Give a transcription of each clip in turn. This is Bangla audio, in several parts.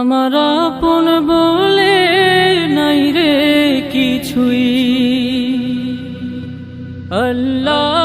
আমার আপন বলে নাই রে কিছুই। আল্লাহ।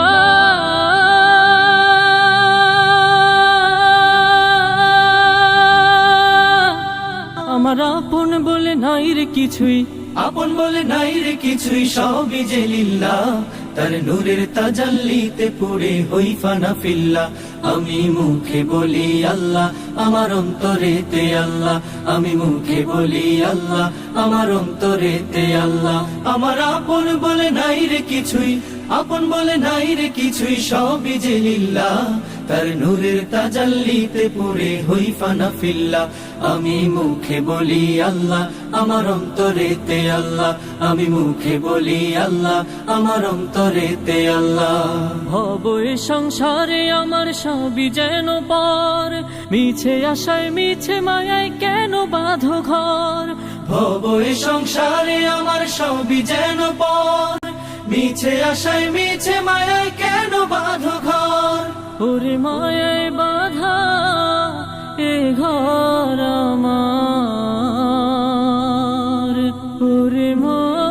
আমার আপন বলে নাই রে কিছুই। আপন বলে নাই রে কিছুই, সবই যে লিল্লা তার নূরের তাজাল্লিতে পড়ে হই ফানা ফিল্লা আমি মুখে বলি আল্লাহ, আমার অন্তরেতে আল্লাহ। আমি মুখে বলি আল্লাহ, আমার অন্তরেতে আল্লাহ। আমার আপন বলে নাই রে কিছুই আপন বলে নাই রে কিছুই সবই যে লিল্লা তার নূরের তাজাল্লিতে পড়ে হই ফানা ফিল্লা। আমি মুখে বলি আল্লাহ আমার অন্তরেতে আল্লাহ। আমি মুখে বলি আল্লাহ আমার অন্তরেতে আল্লাহ। এ সংসারে আমার সবই যেন পর। মিছে আশায় মিছে মায়ায় কেন বাঁধো ঘর? ভব সংসারে আমার সবই যেন পর। মিছে আশায়, মিছে মায়ায় কেন বাঁধো ঘর? ওরে মায়ায় বাধা এ ঘর আমার। ওরে মন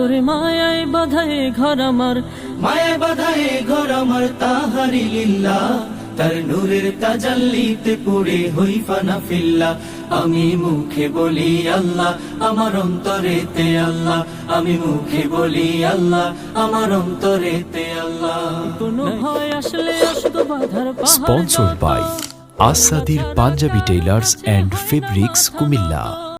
ওরে মায়ায় বাধা এ ঘর আমার। মায়া বাধায় ঘর আমার তাহারি লিল্লা তার নূরের তাজাল্লিতে পড়ে হই ফানা ফিল্লা আমি মুখে বলি আল্লাহ আমার অন্তরেতে আল্লাহ। আমি মুখে বলি আল্লাহ আমার অন্তরেতে আল্লাহ। কোনো ভয় আসলে আসতো বাধার পাহাড় sponsored by Asadir Punjabi Tailors and Fabrics Kumilla.